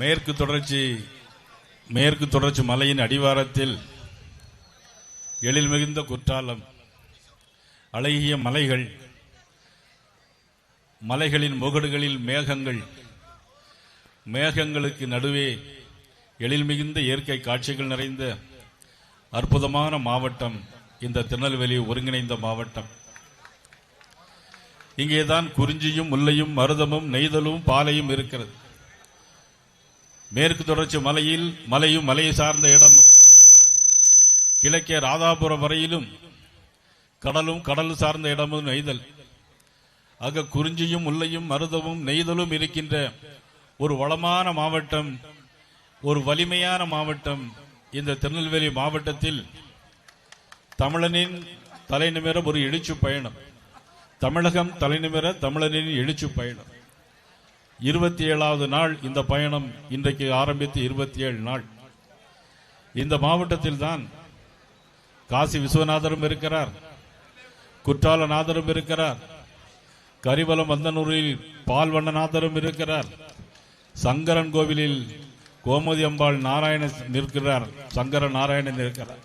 மேற்கு தொடர்ச்சி மேற்கு தொடர்ச்சி மலையின் அடிவாரத்தில் எழில் மிகுந்த குற்றாலம் அழகிய மலைகள் மலைகளின் முகடுகளில் மேகங்கள் மேகங்களுக்கு நடுவே எழில் மிகுந்த இயற்கை காட்சிகள் நிறைந்த அற்புதமான மாவட்டம் இந்த திருநெல்வேலி ஒருங்கிணைந்த மாவட்டம். இங்கேதான் குறிஞ்சியும் முல்லையும் மருதமும் நெய்தலும் பாலையும் இருக்கிறது. மேற்கு தொடர்ச்சி மலையில் மலையும் மலையை சார்ந்த இடம். கிழக்கே ராதாபுரம் வரையிலும் கடலும் கடல் சார்ந்த இடமும் நெய்தல். ஆக குறிஞ்சியும் முல்லையும் மருதமும் நெய்தலும் இருக்கின்ற ஒரு வளமான மாவட்டம் ஒரு வலிமையான மாவட்டம் இந்த திருநெல்வேலி மாவட்டத்தில் தமிழனின் தலைநிமிர ஒரு எழுச்சி பயணம். தமிழகம் தலைநிமிர தமிழனின் எழுச்சி பயணம். இருபத்தி ஏழாவது நாள் இந்த பயணம் இன்றைக்கு ஆரம்பித்து இருபத்தி ஏழு நாள். இந்த மாவட்டத்தில் தான் காசி விஸ்வநாதரும் இருக்கிறார் குற்றாலநாதரும் இருக்கிறார் கரிவலம் வந்தனூரில் பால்வண்ணநாதரும் இருக்கிறார் சங்கரன் கோவிலில் கோமதி அம்பாள் நாராயண நிற்கிறார் சங்கர நாராயணன் இருக்கிறார்.